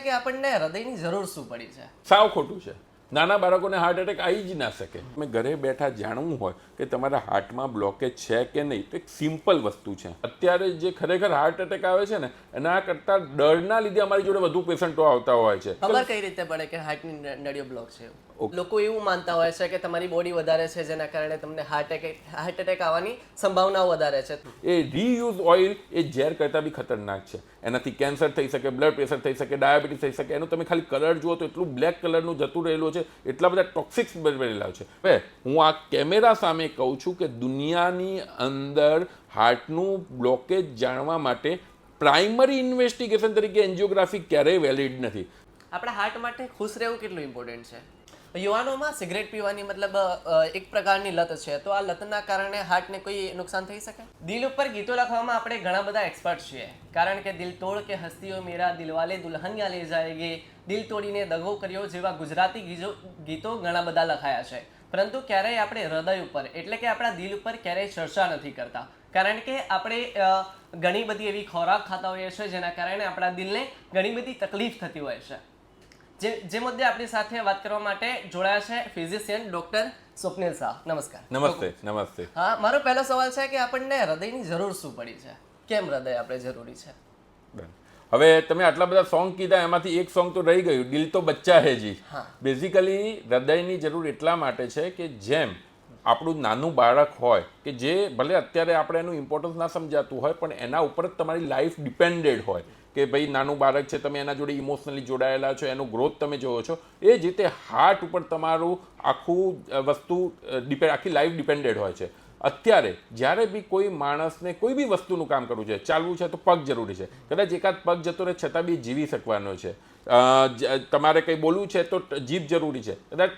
કે આપણને હૃદયની જરૂર શું પડી છે? સાવ ખોટું છે. નાના બાળકોને હાર્ટ એટેક આવી જ ના શકે. તમે ઘરે બેઠા જાણવું હોય કે તમારા હાર્ટમાં બ્લોકેજ છે કે નહીં તો એક સિમ્પલ વસ્તુ છે. અત્યારે જે ખરેખર હાર્ટ એટેક આવે છે ને એના કરતાં ડરના લીધે અમારી જોડે વધુ પેશન્ટો આવતા હોય છે. ખબર કઈ રીતે પડે કે હાર્ટની નળીઓ બ્લોક છે? લોકો એવું માનતા હોય છે કે તમારી બોડી વધારે છે જેના કારણે તમને હાર્ટ એટેક હાર્ટ એટેક આવવાની સંભાવનાઓ વધારે છે. એ રીયુઝ ઓઇલ એ ઝેર કરતાં બી ખતરનાક છે. એનાથી કેન્સર થઈ શકે બ્લડ પ્રેશર થઈ શકે ડાયાબિટીસ થઈ શકે. એનું તમે ખાલી કલર જુઓ તો એટલું બ્લેક કલરનું જતું રહેલું છે એટલા બધા ટોક્સિક્સ બનેલા છે. હવે હું આ કેમેરા સામે કહું છું કે દુનિયાની અંદર હાર્ટનું બ્લોકેજ જાણવા માટે પ્રાઇમરી ઇન્વેસ્ટિગેશન તરીકે એન્જિયોગ્રાફી ક્યારેય વેલિડ નથી. આપણા હાર્ટ માટે ખુશ રહેવું કેટલું ઇમ્પોર્ટન્ટ છે? યુવાનોમાં સિગરેટ પીવાની મતલબ એક પ્રકારની લત છે. તો આ લતના કારણે હાર્ટને કોઈ નુકસાન થઈ શકે? દિલ ઉપર ગીતો લખવામાં આપણે ઘણા બધા એક્સપર્ટ છીએ. કારણ કે દિલ તોડ કે હસ્તીઓ મેરા દિલવાલે દુલ્હનિયા લે જાયગે. દિલ તોડીને દગો કર્યો જેવા ગુજરાતી ગીજો, ગીતો ઘણા બધા લખાયા છે. પરંતુ ક્યારેય આપણે હૃદય ઉપર, એટલે કે આપણા દિલ ઉપર ક્યારેય ચર્ચા નથી કરતા. કારણ કે આપણે ઘણી બધી એવી ખોરાક ખાતા હોઈએ છીએ જેના કારણે આપણા દિલને ઘણી બધી તકલીફ થતી હોય છે. જે જે મુદ્દે આપણી સાથે વાત કરવા માટે જોડાયા છે ફિઝિશિયન ડોક્ટર સ્વપ્નિલ શાહ. નમસ્કાર. નમસ્તે નમસ્તે. હા મારો પહેલો સવાલ છે કે આપણને હૃદયની જરૂર શું પડી છે? કેમ હૃદય આપણે જરૂરી છે. હવે તમે આટલા બધા સોંગ કીધા એમાંથી એક સોંગ તો રહી ગયું દિલ તો બચ્ચા હે જી. હા. બેઝિકલી હૃદયની જરૂર એટલા માટે છે કે જેમ આપણું નાનું બાળક હોય કે જે ભલે અત્યારે આપણે એનું ઇમ્પોર્ટન્સ ના સમજાતું હોય પણ એના ઉપર જ તમારી લાઈફ ડિપેન્ડેડ હોય. કે ભાઈ, નાનું બાળક છે, તમે એના જોડે ઇમોશનલી જોડાયેલા છો, એનો ગ્રોથ તમે જોવો છો, એ જ રીતે હાર્ટ ઉપર તમારું આખું વસ્તુ ડિપેન્ડ આખી લાઈફ ડિપેન્ડેડ હોય છે. અત્યારે જ્યારે બી કોઈ માણસને કોઈ બી વસ્તુનું કામ કરવું છે, ચાલવું છે, તો પગ જરૂરી છે. કદાચ એકાદ પગ જતો રહે, છતાં બી જીવી શકવાનો છે. તમારે કંઈ બોલવું છે, તો જીભ જરૂરી છે. કદાચ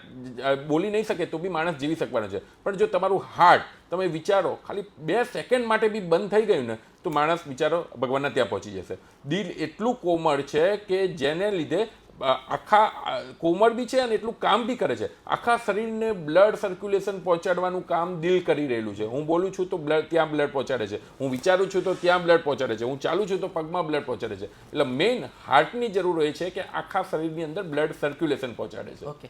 બોલી નહીં શકે, તો બી માણસ જીવી શકવાનો છે. પણ જો તમારું હાર્ટ તમે વિચારો, ખાલી બે સેકન્ડ માટે બી બંધ થઈ ગયું ને તો માણસ વિચારો ભગવાનના ત્યાં પહોંચી જશે. દિલ એટલું કોમળ છે કે જેને લીધે આખા કોમળ બી છે અને એટલું કામ બી કરે છે. આખા શરીરને બ્લડ સર્ક્યુલેશન પહોંચાડવાનું કામ દિલ કરી રહેલું છે. હું બોલું છું તો બ્લડ ત્યાં બ્લડ પહોંચાડે છે. હું વિચારું છું તો ત્યાં બ્લડ પહોંચાડે છે. હું ચાલું છું તો પગમાં બ્લડ પહોંચાડે છે. એટલે મેઇન હાર્ટની જરૂર હોય છે કે આખા શરીરની અંદર બ્લડ સર્ક્યુલેશન પહોંચાડે છે. ઓકે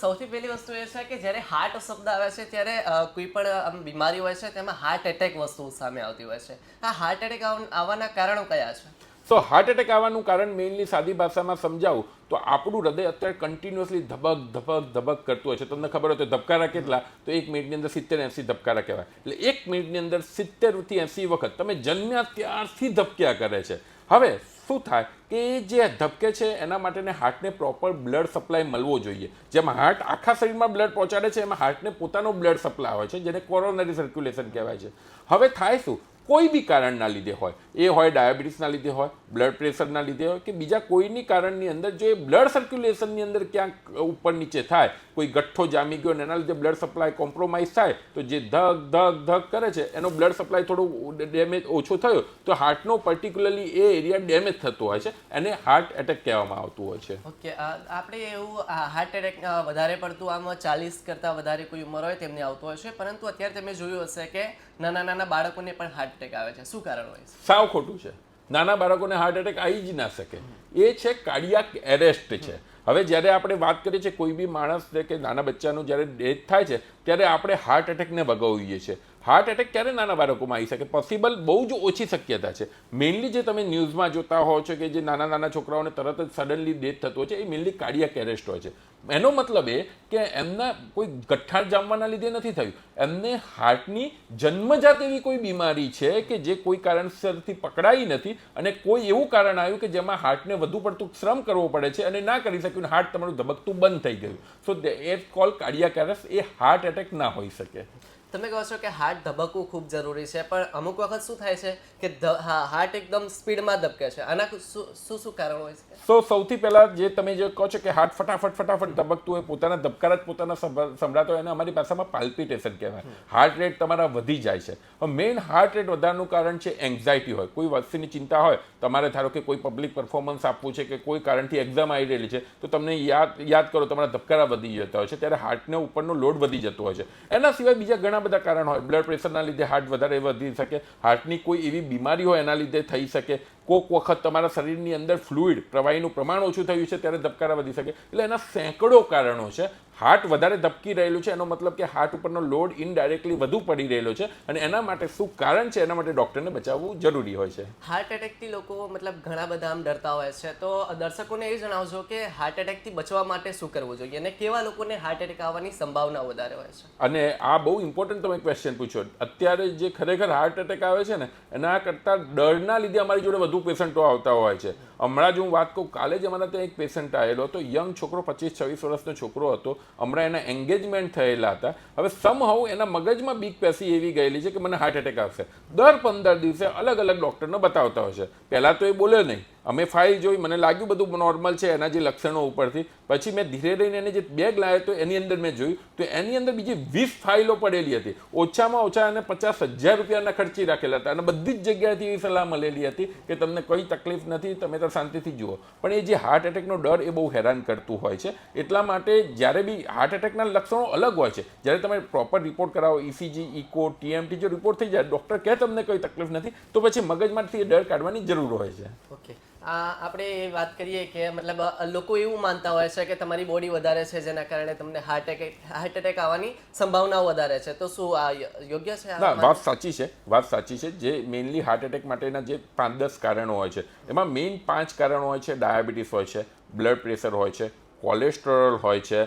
સૌથી પહેલી વસ્તુ એ છે કે જ્યારે હાર્ટ શબ્દ આવે છે ત્યારે કોઈ પણ બીમારી હોય છે તેમાં હાર્ટ એટેક વસ્તુ સામે આવતી હોય છે. આ હાર્ટ એટેક આવવાના કારણો કયા છે? તો હાર્ટ એટેક આવવાનું કારણ મેઇનલી સાદી ભાષામાં સમજાવું, તો આપણું હૃદય અત્યારે કન્ટિન્યુઅસલી ધબક ધબક ધબક કરતું હોય છે. તમને ખબર હોય તો ધબકારા કેટલા? તો એક મિનિટની અંદર સિત્તેર એંસી ધબકારા કહેવાય. એટલે એક મિનિટની અંદર સિત્તેરથી એંસી વખત તમે જન્મ્યા ત્યારથી ધબક્યા કરે છે. હવે શું થાય કે જે ધબકે છે, એના માટેને હાર્ટને પ્રોપર બ્લડ સપ્લાય મળવો જોઈએ. જેમ હાર્ટ આખા શરીરમાં બ્લડ પહોંચાડે છે, એમાં હાર્ટને પોતાનો બ્લડ સપ્લાય હોય છે, જેને કોરોનરી સર્ક્યુલેશન કહેવાય છે. હવે થાય શું? કોઈ બી કારણના લીધે હોય, એ હોય ડાયાબિટીસના લીધે હોય બ્લડ પ્રેશરના લીધે હોય કે બીજા કોઈની કારણની અંદર, જો એ બ્લડ સર્ક્યુલેશનની અંદર ક્યાંક ઉપર નીચે થાય, કોઈ ગઠ્ઠો જામી ગયો અને એના લીધે બ્લડ સપ્લાય કોમ્પ્રોમાઇઝ થાય, તો જે ધક ધક ધક કરે છે, એનો બ્લડ સપ્લાય થોડો ડેમેજ ઓછો થયો, તો હાર્ટનો પર્ટિક્યુલરલી એ એરિયા ડેમેજ થતો હોય છે, એને હાર્ટ એટેક કહેવામાં આવતું હોય છે. ઓકે આપણે એવું હાર્ટ એટેક વધારે પડતું આમ ચાલીસ કરતાં વધારે કોઈ ઉંમર હોય તેમને આવતું હોય છે, પરંતુ અત્યારે તમે જોયું હશે કે નાના નાના બાળકોને પણ હાર્ટ એટેક આવે છે. શું કારણ હોય સાવ ખોટું છે. નાના બાળકોને હાર્ટ એટેક આવી જ ના શકે. એ છે કાર્ડિયાક એરેસ્ટ છે. હવે જ્યારે આપણે વાત કરીએ છીએ કોઈ બી માણસ કે નાના બચ્ચાનું જ્યારે ડેથ થાય છે, ત્યારે આપણે હાર્ટ એટેકને વગાવીએ છીએ. હાર્ટ એટેક ક્યારે નાના બાળકોમાં આવી શકે? પોસિબલ બહુ જ ઓછી શક્યતા છે. મેઇનલી જે તમે ન્યૂઝમાં જોતા હો છો કે જે નાના નાના છોકરાઓને તરત જ સડનલી ડેથ થતો છે, એ મેઇનલી કાર્ડિયાક એરેસ્ટ હોય છે. એનો મતલબ એ કે એમના કોઈ ગઠ્ઠાણ જામવાના લીધે નથી થયું. એમને હાર્ટની જન્મજાત એવી કોઈ બીમારી છે કે જે કોઈ કારણસરથી પકડાઈ નથી અને કોઈ એવું કારણ આવ્યું કે જેમાં હાર્ટને વધુ પડતું શ્રમ કરવો પડે છે અને ના કરી શક્યું હાર્ટ તમારું ધબકતું બંધ થઈ ગયું. સો એ કોલ કાર્ડિયાક એરેસ્ટ એ હાર્ટ એટેક ના હોઈ શકે. તમે કહો છો કે હાર્ટ ધબકવું ખૂબ જરૂરી છે પણ અમુક વખત શું થાય છે કે હા હાર્ટ એકદમ સ્પીડમાં ધબકે છે. આના શું શું કારણ હોય છે? સો સૌથી પહેલા જે તમે જે કહો છો કે હાર્ટ ફટાફટ ફટાફટ ધબકતું હોય પોતાના ધબકારા જ પોતાના સંભળાતો હોય એને અમારી ભાષામાં પાલ્પિટેશન કહેવાય. હાર્ટ રેટ તમારા વધી જાય છે. મેઇન હાર્ટ રેટ વધારવાનું કારણ છે એન્ઝાયટી હોય. કોઈ વસ્તુની ચિંતા હોય તમારે ધારો કે કોઈ પબ્લિક પરફોર્મન્સ આપવું છે કે કોઈ કારણથી એક્ઝામ આવી રહેલી છે તો તમને યાદ યાદ કરો તમારા ધબકારા વધી જતા હોય છે ત્યારે હાર્ટને ઉપરનો લોડ વધી જતો હોય છે. એના સિવાય બીજા ઘણા ઘણા બધા કારણ હોય. બ્લડ પ્રેશરના લીધે હાર્ટ વધારે વધી શકે હાર્ટની કોઈ એવી બીમારી હોય એના લીધે થઈ શકે. કોક વખત તમારા શરીરની અંદર ફ્લુઇડ પ્રવાહીનું પ્રમાણ ઓછું થયું છે, ત્યારે ધબકારા વધી શકે. એટલે એના સેંકડો કારણો છે. હાર્ટ વધારે ધબકી રહેલું છે એનો મતલબ કે હાર્ટ ઉપરનો લોડ ઇનડાયરેક્ટલી વધુ પડી રહેલો છે અને એના માટે શું કારણ છે એના માટે ડૉક્ટરને બચાવવું જરૂરી હોય છે. હાર્ટ એટેકથી લોકો મતલબ ઘણા બધા આમ ડરતા હોય છે. તો દર્શકોને એ જણાવજો કે હાર્ટ એટેકથી બચવા માટે શું કરવું જોઈએ અને કેવા લોકોને હાર્ટ એટેક આવવાની સંભાવના વધારે હોય છે? અને આ બહુ ઇમ્પોર્ટન્ટ તમે ક્વેશ્ચન પૂછ્યો. અત્યારે જે ખરેખર હાર્ટ એટેક આવે છે ને એના કરતાં ડરના લીધે અમારી જોડે વધુ પેશન્ટો આવતા હોય છે. હમણાં જ હું વાત કહું કાલે જ અમારા ત્યાં એક પેશન્ટ આવેલો હતો યંગ છોકરો પચીસ છવ્વીસ વર્ષનો છોકરો હતો. હમણાં એના એન્ગેજમેન્ટ થયેલા હતા. હવે સમહાઉ એના મગજમાં બીક પેસી એવી ગયેલી છે કે મને હાર્ટ એટેક આવશે. દર પંદર દિવસે અલગ અલગ ડૉક્ટરને બતાવતા હોય છે. પહેલાં તો એ બોલ્યો નહીં. અમે ફાઇલ જોઈ, મને લાગ્યું બધું નોર્મલ છે એના જે લક્ષણો ઉપરથી. પછી મેં ધીરે રહીને એને જે બેગ લાવ્યો તો એની અંદર મેં જોયું, તો એની અંદર બીજી વીસ ફાઇલો પડેલી હતી. ઓછામાં ઓછા એને પચાસ હજાર રૂપિયાના ખર્ચી રાખેલા હતા. અને બધી જ જગ્યાએથી એવી સલાહ મળેલી હતી કે તમને કોઈ તકલીફ નથી, તમે તો શાંતિથી જુઓ. પણ એ જે હાર્ટ એટેકનો ડર એ બહુ હેરાન કરતું હોય છે. એટલા માટે જ્યારે બી હાર્ટ એટેકના લક્ષણો અલગ હોય છે, જ્યારે તમે પ્રોપર રિપોર્ટ કરાવો ઇસીજી ઇકો ટીએમટી જો રિપોર્ટ થઈ જાય ડૉક્ટર કહે તમને કોઈ તકલીફ નથી, તો પછી મગજમાંથી એ ડર કાઢવાની જરૂર હોય છે. ઓકે આપણે એ વાત કરીએ કે મતલબ લોકો એવું માનતા હોય છે કે તમારી બોડી વધારે છે જેના કારણે તમને હાર્ટ એટેક હાર્ટ એટેક આવવાની સંભાવનાઓ વધારે છે. તો શું આ યોગ્ય છે આ ના વાત? વાત સાચી છે વાત સાચી છે. જે મેઇનલી હાર્ટ એટેક માટેના જે પાંચ દસ કારણો હોય છે. એમાં મેઇન પાંચ કારણો હોય છે ડાયાબિટીસ હોય છે બ્લડ પ્રેશર હોય છે કોલેસ્ટ્રોલ હોય છે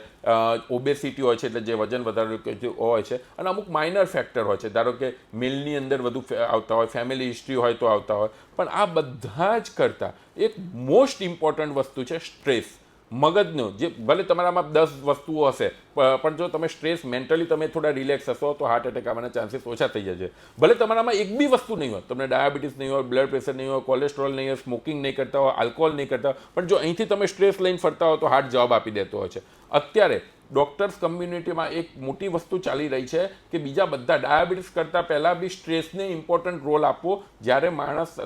ઓબેસિટી હોય છે એટલે જે વજન વધારે હોય છે અને અમુક માઇનર ફેક્ટર હોય છે. ધારો કે મિલની અંદર વધુ આવતા હોય ફેમિલી હિસ્ટ્રી હોય તો આવતા હોય. પણ આ બધા જ કરતાં એક મોસ્ટ ઇમ્પોર્ટન્ટ વસ્તુ છે સ્ટ્રેસ મગજનું. જે ભલે તમારામાં દસ વસ્તુઓ હશે પણ જો તમે સ્ટ્રેસ મેન્ટલી તમે થોડા રિલેક્સ હશો, તો હાર્ટ એટેક આવવાના ચાન્સીસ ઓછા થઈ જશે. ભલે તમારામાં એક બી વસ્તુ નહીં હોય, તમને ડાયાબિટીસ નહીં હોય બ્લડ પ્રેશર નહીં હોય કોલેસ્ટ્રોલ નહીં હોય સ્મોકિંગ નહીં કરતા હોય આલ્કોહોલ નહીં કરતા પણ જો અહીંથી તમે સ્ટ્રેસ લઈને ફરતા હો, તો હાર્ટ જવાબ આપી દેતો હોય છે. અત્યારે ડૉક્ટર્સ કમ્યુનિટીમાં એક મોટી વસ્તુ ચાલી રહી છે કે બીજા બધા ડાયાબિટીસ કરતાં પહેલાં બી સ્ટ્રેસને ઇમ્પોર્ટન્ટ રોલ આપવો જ્યારે માણસ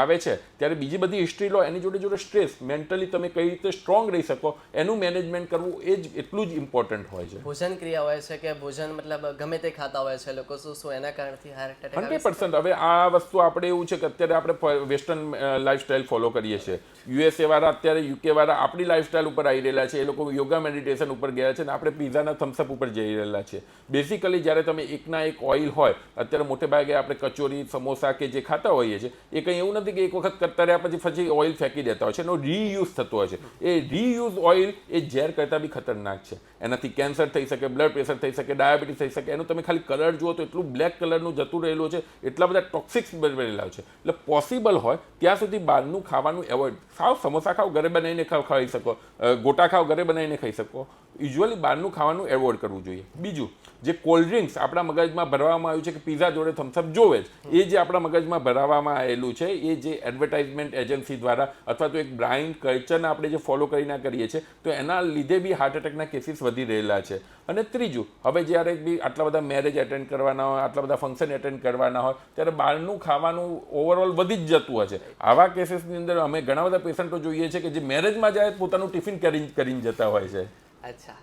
આવે છે ત્યારે બીજી બધી હિસ્ટ્રી લો એની જોડે જોડે સ્ટ્રેસ મેન્ટલી તમે કઈ રીતે સ્ટ્રોંગ રહી શકો એનું મેનેજમેન્ટ કરવું એ જ એટલું જ ઇમ્પોર્ટન્ટ હોય છે. ભોજન ક્રિયા હોય છે કે ભોજન મતલબ ગમે તે ખાતા હોય છે લોકો શું શું એના કારણથી હાર્ટ એટેક હંડ્રેડ પર્સન્ટ હવે આ વસ્તુ આપણે એવું છે કે અત્યારે આપણે વેસ્ટર્ન લાઈફસ્ટાઈલ ફોલો કરીએ છીએ. યુએસએ વાળા અત્યારે યુકે વાળા આપણી લાઈફસ્ટાઈલ ઉપર આવી રહેલા છે. એ લોકો યોગા મેડિટેશન ઉપર ગયા છે અને આપણે પીઝાના થમ્સઅપ ઉપર જઈ રહેલા છે બેસિકલી જ્યારે તમે એકના એક ઓઇલ હોય અત્યારે મોટે ભાગે આપણે કચોરી સમોસા કે જે ખાતા હોઈએ છીએ એ કંઈ એવું નથી કે એક વખત કરતા રહ્યા પછી પછી ઓઇલ ફેંકી દેતા હોય છે એનો રીયુઝ થતો હોય છે. એ રીયુઝ ઓઇલ એ ઝેર કરતાં બી ખતરનાક છે. એનાથી કેન્સર થઈ શકે બ્લડ પ્રેશર થઈ શકે ડાયાબિટીસ થઈ શકે. એનું તમે ખાલી કલર જુઓ તો એટલું બ્લેક કલરનું જતું રહેલું છે. એટલા બધા ટોક્સિક્સ બનેલા છે. એટલે પોસિબલ હોય ત્યાં સુધી બહારનું ખાવાનું એવોઇડ સાવ સમોસા ખાઓ, ઘરે બનાવીને ખાવ ખાઈ શકો. ગોટા ખાઓ, ઘરે બનાવીને ખાઈ શકો. યુઝ્યુઅલી બહારનું ખાવાનું એવોર્ડ કરવું જોઈએ. બીજું, જે કોલ્ડ ડ્રિંક્સ આપણા મગજમાં ભરવામાં આવ્યું છે કે પીઝા જોડે થમ્સઅપ જોવે જ, એ જે આપણા મગજમાં ભરાવામાં આવેલું છે, એ જે એડવર્ટાઇઝમેન્ટ એજન્સી દ્વારા અથવા તો એક બ્રાઇન્ડ કલ્ચરને આપણે જે ફોલો કરીને કરીએ છીએ, તો એના લીધે બી હાર્ટ એટેકના કેસીસ વધી રહેલા છે. અને ત્રીજું, હવે જ્યારે બી આટલા બધા મેરેજ એટેન્ડ કરવાના હોય, આટલા બધા ફંક્શન એટેન્ડ કરવાના હોય, ત્યારે બહારનું ખાવાનું ઓવરઓલ વધી જ જતું હોય છે. આવા કેસીસની અંદર અમે ઘણા બધા પેશન્ટો જોઈએ છે કે જે મેરેજમાં જાય પોતાનું ટિફિન કરીને કરીને જતા હોય છે. અચ્છા.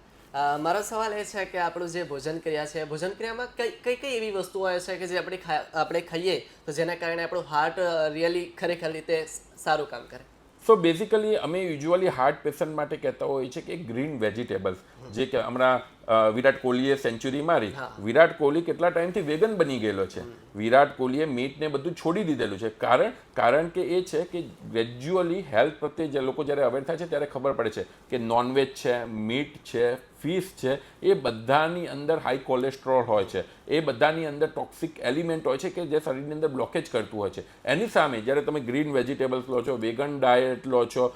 મારો સવાલ એ છે કે આપણું જે ભોજન ક્રિયા છે, ભોજન ક્રિયામાં કઈ કઈ કઈ એવી વસ્તુ હોય છે કે જે આપણે આપણે ખાઈએ તો જેના કારણે આપણું હાર્ટ રિયલી ખરેખર રીતે સારું કામ કરે? સો બેઝિકલી અમે યુઝ્યુઅલી હાર્ટ પેશન્ટ માટે કહેતા હોઈએ છીએ કે ગ્રીન વેજીટેબલ્સ જે કે હમણાં વિરાટ કોહલીએ સેન્ચુરી મારી. વિરાટ કોહલી કેટલા ટાઈમથી વેગન બની ગયેલો છે. વિરાટ કોહલીએ મીટને બધું છોડી દીધેલું છે. કારણ કારણ કે એ છે કે ગ્રેજ્યુઅલી હેલ્થ પ્રત્યે જે લોકો જ્યારે અવેર થાય છે ત્યારે ખબર પડે છે કે નોનવેજ છે મીટ છે ફિશ છે એ બધાની અંદર હાઈ કોલેસ્ટ્રોલ હોય છે. એ બધાની અંદર ટોક્સિક એલિમેન્ટ હોય છે કે જે શરીરની અંદર બ્લોકેજ કરતું હોય છે. એની સામે જ્યારે તમે ગ્રીન વેજીટેબલ્સ લો છો વેગન ડાયટ લો છો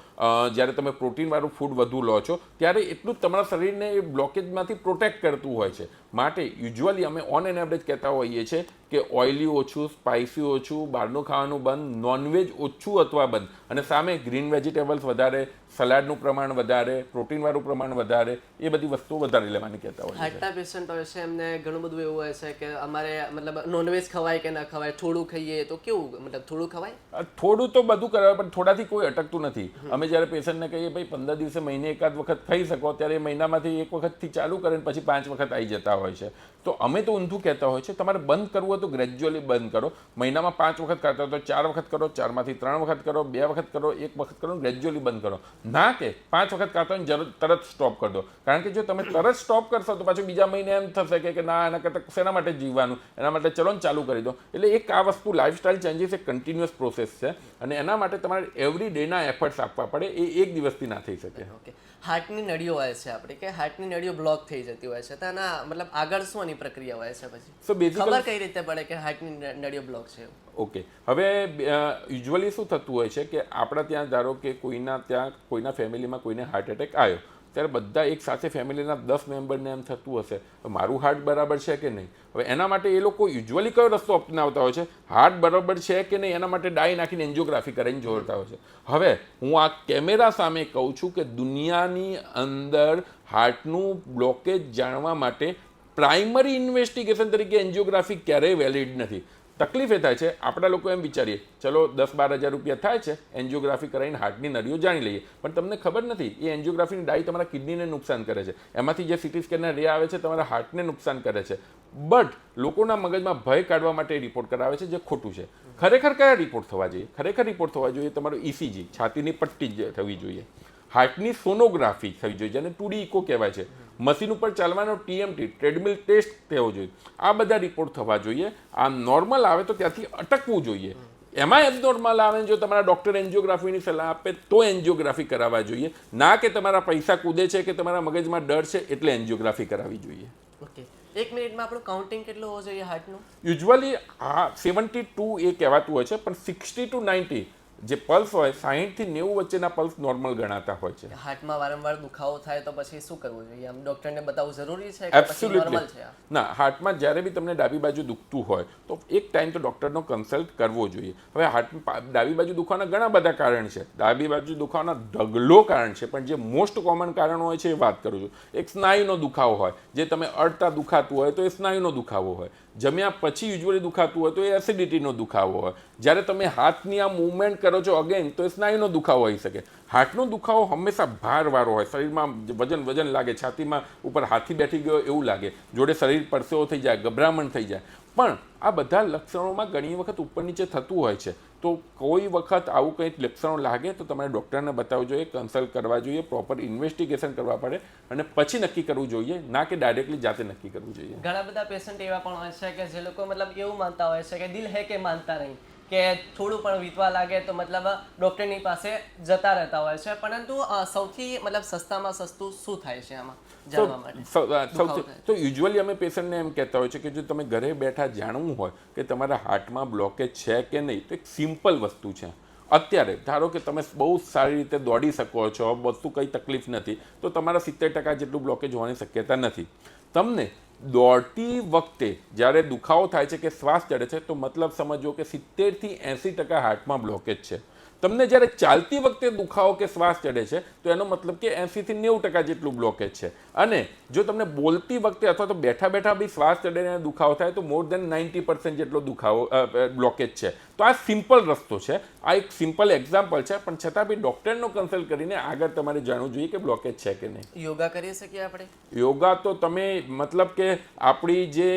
જ્યારે તમે પ્રોટીનવાળું ફૂડ વધુ લો છો, ત્યારે એટલું જ તમારા શરીરને એ બ્લોકેજમાંથી પ્રોટેક્ટ કરતું હોય છે. માટે યુઝ્યુઅલી અમે ઓન એન એવરેજ કહેતા હોઈએ છીએ કે ઓઇલી ઓછું સ્પાઇસી ઓછું, બહારનું ખાવાનું બંધ નોનવેજ ઓછું અથવા બંધ. અને સામે ગ્રીન વેજીટેબલ્સ વધારે, સલાડનું પ્રમાણ વધારે પ્રોટીનવાળું પ્રમાણ વધારે, એ બધી વસ્તુઓ વધારે લેવાની કહેતા હોય છે એમને ઘણું બધું એવું હોય કે અમારે મતલબ નોનવેજ ખવાય કે ના ખવાય, થોડું ખાઈએ તો કેવું મતલબ થોડું ખવાય? થોડું તો બધું કરાવે, પણ થોડાથી કોઈ અટકતું નથી. અમે જ્યારે પેશન્ટને કહીએ, ભાઈ, પંદર દિવસે મહિને એકાદ વખત ખાઈ શકો, ત્યારે મહિનામાંથી એક વખતથી ચાલુ કરે પછી પાંચ વખત આવી જતા હોય છે. તો અમે તો ઊંધું કહેતા હોય છે, તમારે બંધ કરવું હોય તો ગ્રેજ્યુઅલી બંધ કરો. મહિનામાં પાંચ વખત કરતા તો ચાર વખત કરો, ચારમાંથી ત્રણ વખત કરો, બે વખત કરો, એક વખત કરો ગ્રેજ્યુઅલી બંધ કરો. ના કે, પાંચ વખત હોય જરૂર તરત સ્ટોપ કરી દો. કારણ કે જો તમે તરત સ્ટોપ કરશો તો પાછું બીજા મહિને એમ થશે કે ના, એના કરતાં શેના માટે જીવવાનું એના માટે ચલણ ચાલુ કરી દો. એટલે એક આ વસ્તુ લાઇફસ્ટાઇલ ચેન્જીસ એક કન્ટિન્યુઅસ પ્રોસેસ છે અને એના માટે તમારે એવરી ડેના એફર્ટ્સ આપવા પડે એ એક દિવસથી ના થઈ શકે. ઓકે હાર્ટની નળીઓ હોય છે આપણે કે હાર્ટની નળીઓ બ્લોક થઈ જતી હોય છે. તો એના મતલબ આગળ શું એની પ્રક્રિયા હોય છે પછી? સો બેઝિકલી ખબર કઈ રીતે પડે કે હાર્ટની નળીઓ બ્લોક છે ઓકે હવે યુઝ્યુઅલી શું થતું હોય છે કે આપણા ત્યાં ધારો કે કોઈના ત્યાં કોઈના ફેમિલીમાં કોઈને હાર્ટ એટેક આવ્યો. ત્યારે બધા એક સાથે ફેમિલીના દસ મેમ્બરને એમ થતું હશે. "હવે મારું હાર્ટ બરાબર છે કે નહીં? હવે એના માટે એ લોકો યુઝ્યુઅલી કયો રસ્તો અપનાવતા હોય છે? હાર્ટ બરાબર છે કે નહીં? એના માટે ડાઈ નાખીને એન્જિયોગ્રાફી કરીને જોડતા હોય છે. હવે હું આ કેમેરા સામે કહું છું કે દુનિયાની અંદર હાર્ટનું બ્લોકેજ જાણવા માટે પ્રાઇમરી ઇન્વેસ્ટિગેશન તરીકે એન્જિયોગ્રાફી ક્યારેય વેલિડ નથી. તકલીફ એ થાય છે. આપણા લોકો એમ વિચારીએ, ચલો, દસ બાર હજાર રૂપિયા થાય છે, એન્જિયોગ્રાફી કરાવીને હાર્ટની નળીઓ જાણી લઈએ. પણ તમને ખબર નથી, એ એન્જિયોગ્રાફીની ડાઈ તમારા કિડનીને નુકસાન કરે છે. એમાંથી જે સિટી સ્કેનના રે આવે છે, તમારા હાર્ટને નુકસાન કરે છે. બટ લોકોના મગજમાં ભય કાઢવા માટે રિપોર્ટ કરાવે છે, જે ખોટું છે. ખરેખર કયા રિપોર્ટ થવા જોઈએ? ખરેખર રિપોર્ટ થવા જોઈએ તમારો ઇસીજી છાતીની પટ્ટી થવી જોઈએ. હાર્ટની સોનોગ્રાફી થવી જોઈએ, જેને ટુડી ઇકો કહેવાય છે. મશીન ઉપર ચાલવાનો ટીએમટી ટ્રેડમિલ ટેસ્ટ થવો જોઈએ. આ બધા રિપોર્ટ થવા જોઈએ. આ નોર્મલ આવે તો ત્યાંથી અટકવું જોઈએ. એમાં એબનોર્મલ આવે જો તમારા ડૉક્ટર એન્જિયોગ્રાફીની સલાહ આપે તો એન્જિયોગ્રાફી કરાવવા જોઈએ. ના કે તમારા પૈસા કૂદે છે કે તમારા મગજમાં ડર છે એટલે એન્જિયોગ્રાફી કરાવવી જોઈએ. ઓકે એક મિનિટમાં આપણું કાઉન્ટિંગ કેટલું હોવું જોઈએ હાર્ટનું યુઝ્યુઅલી આ સેવન્ટી ટુ એ કહેવાતું હોય છે પણ સિક્સટી ટુ નાઇન્ટી જે પલ્સ હોય સાહીઠથી નેવું વચ્ચેના પલ્સ નોર્મલ ગણાતા હોય છે. હાર્ટમાં વારંવાર દુખાવો થાય તો પછી શું કરવું જોઈએ? આમ ડોક્ટરને બતાવવું જરૂરી છે કે પછી નોર્મલ છે એબ્સોલ્યુટલી ના હાર્ટમાં જ્યારે બી તમને ડાબી બાજુ દુખતું હોય તો એક ટાઈમ તો ડૉક્ટરનો કન્સલ્ટ કરવો જોઈએ. હવે હાર્ટ ડાબી બાજુ દુખવાના ઘણા બધા કારણ છે. ડાબી બાજુ દુખાવાના ઢગલો કારણ છે પણ જે મોસ્ટ કોમન કારણ હોય છે એ વાત કરું છું. એક સ્નાયુનો દુખાવો હોય જે તમે અડતા દુખાતું હોય તો એ સ્નાયુનો દુખાવો હોય. જમ્યા પછી યુઝ્યુઅલી દુખાતું હોય તો એ એસિડિટીનો દુખાવો હોય. જ્યારે તમે હાથની આ મૂવમેન્ટ કરો છો અગેન તો એ સ્નાયુનો દુખાવો હોઈ શકે. હાર્ટનો દુખાવો હંમેશા ભારવાળો હોય. શરીરમાં વજન વજન લાગે, છાતીમાં ઉપર હાથી બેઠી ગયો એવું લાગે. જોડે શરીર પરસેવો થઈ જાય, ગભરામણ થઈ જાય. પણ આ બધા લક્ષણોમાં ઘણી વખત ઉપર નીચે થતું હોય છે. તો કોઈ વખત આવું કંઈક લક્ષણો લાગે તો તમારે ડૉક્ટરને બતાવવું જોઈએ કન્સલ્ટ કરવા જોઈએ પ્રોપર ઇન્વેસ્ટિગેશન કરવા પડે અને પછી નક્કી કરવું જોઈએ, ના કે ડાયરેક્ટલી જાતે નક્કી કરવું જોઈએ. ઘણા બધા પેશન્ટ એવા પણ હોય છે કે જે લોકો મતલબ એવું માનતા હોય છે કે દિલ હે કે માનતા નહીં. કે થોડું પણ વીતવા લાગે તો મતલબ ડૉક્ટરની પાસે જતા રહેતા હોય છે. પરંતુ સૌથી મતલબ સસ્તામાં સસ્તું શું થાય છે આમાં? જાણવા માટે. સૌથી તો યુઝ્યુઅલી અમે પેશન્ટને એમ કહેતા હોય છે કે જો તમે ઘરે બેઠા જાણવું હોય કે તમારા હાર્ટમાં બ્લોકેજ છે કે નહીં તો એક સિમ્પલ વસ્તુ છે. અત્યારે ધારો કે તમે બહુ સારી રીતે દોડી શકો છો વસ્તુ કંઈ તકલીફ નથી તો તમારા સિત્તેર ટકા જેટલું બ્લોકેજ હોવાની શક્યતા નથી. તમને દોડતી વખતે જ્યારે દુખાવો થાય છે કે શ્વાસ ચડે છે, તો મતલબ સમજો કે સિત્તેરથી એંસી ટકા હાર્ટમાં બ્લોકેજ છે. તમને જ્યારે ચાલતી વખતે દુખાવો કે શ્વાસ ચડે છે તો એનો મતલબ કે એંસીથી નેવું ટકા જેટલું બ્લોકેજ છે. અને જો તમને બોલતી વખતે અથવા તો બેઠા બેઠા બી શ્વાસ ચડે અને દુખાવો થાય તો મોર દેન નાઇન્ટી પર્સન્ટ જેટલો દુખાવો બ્લોકેજ છે. તો આ સિમ્પલ રસ્તો છે. આ એક સિમ્પલ એક્ઝામ્પલ છે પણ છતાં બી ડૉક્ટરનો કન્સલ્ટ કરીને આગળ તમારે જાણવું જોઈએ કે બ્લોકેજ છે કે નહીં. યોગા કરી શકીએ આપણે? યોગા તો તમે મતલબ કે આપણી જે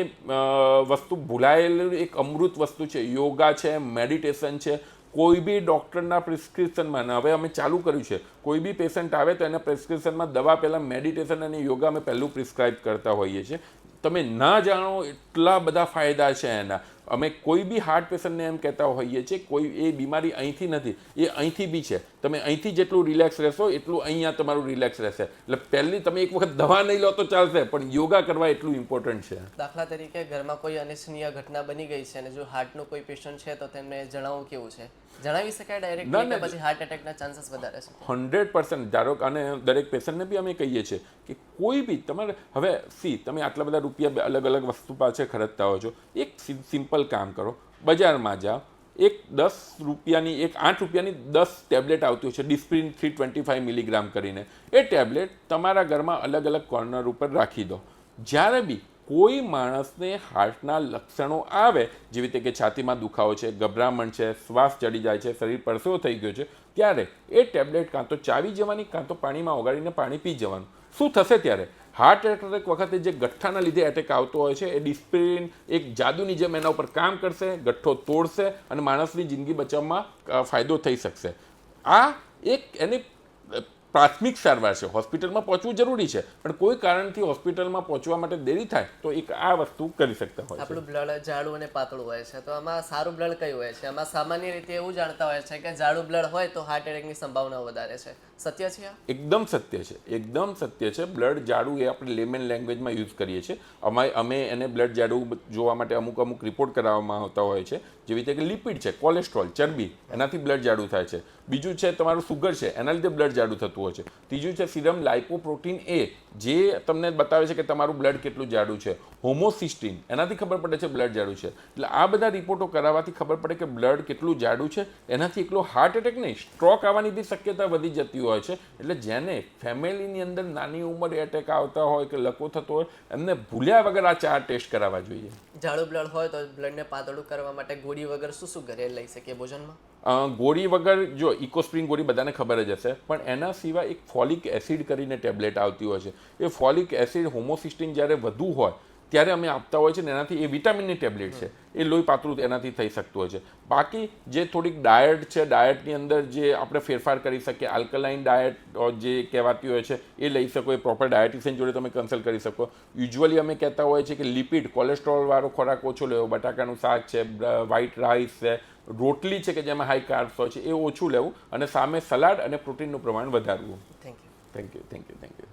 વસ્તુ ભૂલાયેલું એક અમૃત વસ્તુ છે યોગા છે મેડિટેશન છે કોઈ બી ડૉક્ટરના પ્રિસ્ક્રિપ્શનમાં હવે અમે ચાલુ કર્યું છે, કોઈ બી પેશન્ટ આવે તો એના પ્રિસ્ક્રિપ્શનમાં દવા પહેલાં મેડિટેશન અને યોગા અમે પહેલું પ્રિસ્ક્રાઇબ કરતા હોઈએ છીએ. તમે ના જાણો એટલા બધા ફાયદા છે એના. અમે કોઈ બી હાર્ટ પેશન્ટને એમ કહેતા હોઈએ છીએ, કોઈ એ બીમારી અહીંથી નથી, એ અહીંથી બી છે. તમે અહીંથી જેટલું રિલેક્સ રહેશો, એટલું અહીંયા તમારું રિલેક્સ રહેશે. એટલે પહેલી તમે એક વખત દવા નહીં લો તો ચાલશે, પણ યોગા કરવા એટલું ઇમ્પોર્ટન્ટ છે. દાખલા તરીકે ઘરમાં કોઈ અનિચ્છનીય ઘટના બની ગઈ છે અને જો હાર્ટનું કોઈ પેશન્ટ છે તો તેમને જણાવવું કેવું છે? જણાવી શકાય ડાયરેક્ટલી પછી હાર્ટ એટેકના ચાન્સીસ વધારે છે? હંડ્રેડ પર્સન્ટ ધારો અને દરેક પેશન્ટને બી અમે કહીએ છીએ કે કોઈ બી તમારે હવે સી તમે આટલા બધા રૂપિયા અલગ અલગ વસ્તુ પાછળ ખર્ચતા હો છો. એક સિમ્પલ કામ કરો. બજારમાં જાઓ. એક દસ રૂપિયાની એક આઠ રૂપિયાની દસ ટેબ્લેટ આવતી હોય છે. Disprin three twenty five milligram કરીને. એ ટેબ્લેટ તમારા ઘરમાં અલગ અલગ કોર્નર ઉપર રાખી દો. જ્યારે બી કોઈ માણસને હાર્ટના લક્ષણો આવે જેવી રીતે કે છાતીમાં દુખાવો છે, ગભરામણ છે, શ્વાસ ચડી જાય છે, શરીર પરસેવો થઈ ગયો છે, ત્યારે એ ટેબ્લેટ કાં તો ચાવી જવાની, કાં તો પાણીમાં ઓગાળીને પાણી પી જવાનું. શું થશે ત્યારે? હાર્ટ એટેક વખતે જે ગઠ્ઠાના લીધે એટેક આવતો હોય છે, એ ડિસ્પ્રિન, એક જાદુની જેમ એના ઉપર કામ કરશે, ગઠ્ઠો તોડશે અને માણસની જિંદગી બચાવવામાં ફાયદો થઈ શકશે. આ એક એની પ્રાથમિક સારવાર છે. હોસ્પિટલમાં પહોંચવું જરૂરી છે. પણ કોઈ કારણથી હોસ્પિટલમાં પહોંચવા માટે દેરી થાય તો એક આ વસ્તુ કરી શકતા હોય આપણું બ્લડ જાડું અને પાતળું હોય છે. તો આમાં સારું બ્લડ કયું હોય છે? આમાં સામાન્ય રીતે એવું જાણતા હોય છે કે જાડું બ્લડ હોય તો હાર્ટ એટેકની સંભાવના વધારે છે. સત્ય છે એકદમ સત્ય છે. એકદમ સત્ય છે. બ્લડ જાડું એ આપણે લેમેન લેંગ્વેજમાં યુઝ કરીએ છીએ. અમે અમે એને બ્લડ જાડું જોવા માટે અમુક અમુક રિપોર્ટ કરાવવામાં આવતા હોય છે. જેવી રીતે કે લિપિડ છે કોલેસ્ટ્રોલ ચરબી એનાથી બ્લડ જાડું થાય છે. બીજું છે તમારું સુગર છે, એના લીધે બ્લડ જાડું થતું હોય છે. ત્રીજું છે સિરમ લાઇપોપ્રોટીન એ જે તમને બતાવે છે કે તમારું બ્લડ કેટલું જાડું છે. હોમોસિસ્ટીન એનાથી ખબર પડે છે બ્લડ જાડું છે. એટલે આ બધા રિપોર્ટો કરાવવાથી ખબર પડે કે બ્લડ કેટલું જાડું છે, એનાથી એકલો હાર્ટ એટેક નહીં સ્ટ્રોક આવવાની બી શક્યતા વધી જતી હોય છે. એટલે જેને ફેમિલીની અંદર નાની ઉંમરે એટેક આવતા હોય કે લકો થતો હોય, એમને ભૂલ્યા વગર આ ચાર ટેસ્ટ કરાવવા જોઈએ. જાડું બ્લડ હોય તો બ્લડને પાતળું કરવા માટે ગોળી વગર શું શું ઘરે લઈ શકીએ ભોજનમાં? ગોળી વગર જો ઇકોસ્પ્રિંગ ગોળી બધાને ખબર જ હશે, પણ એના સિવાય એક ફોલિક એસિડ કરીને ટેબ્લેટ આવતી હોય છે. એ ફોલિક એસિડ હોમોસિસ્ટિન જ્યારે વધુ હોય, ત્યારે અમે આપતા હોય છે ને એનાથી એ વિટામિનની ટેબ્લેટ છે. એ લોહી પાતળું એનાથી થઈ શકતું હોય છે. બાકી જે થોડીક ડાયટ છે, ડાયટની અંદર જે આપણે ફેરફાર કરી શકીએ, આલ્કલાઇન ડાયટ જે કહેવાતી હોય છે, એ લઈ શકો, એ પ્રોપર ડાયટિશિયન જોડે તમે કન્સલ્ટ કરી શકો. યુઝ્યુઅલી અમે કહેતા હોય છે કે લિપિડ કોલેસ્ટ્રોલવાળો ખોરાક ઓછો લેવો બટાકાનું શાક છે વ્હાઇટ રાઈસ છે રોટલી છે કે જેમાં હાઈ કાર્બ્સ હોય છે એ ઓછું લેવું અને સામે સલાડ અને પ્રોટીનનું પ્રમાણ વધારવું. Thank you thank you thank you thank you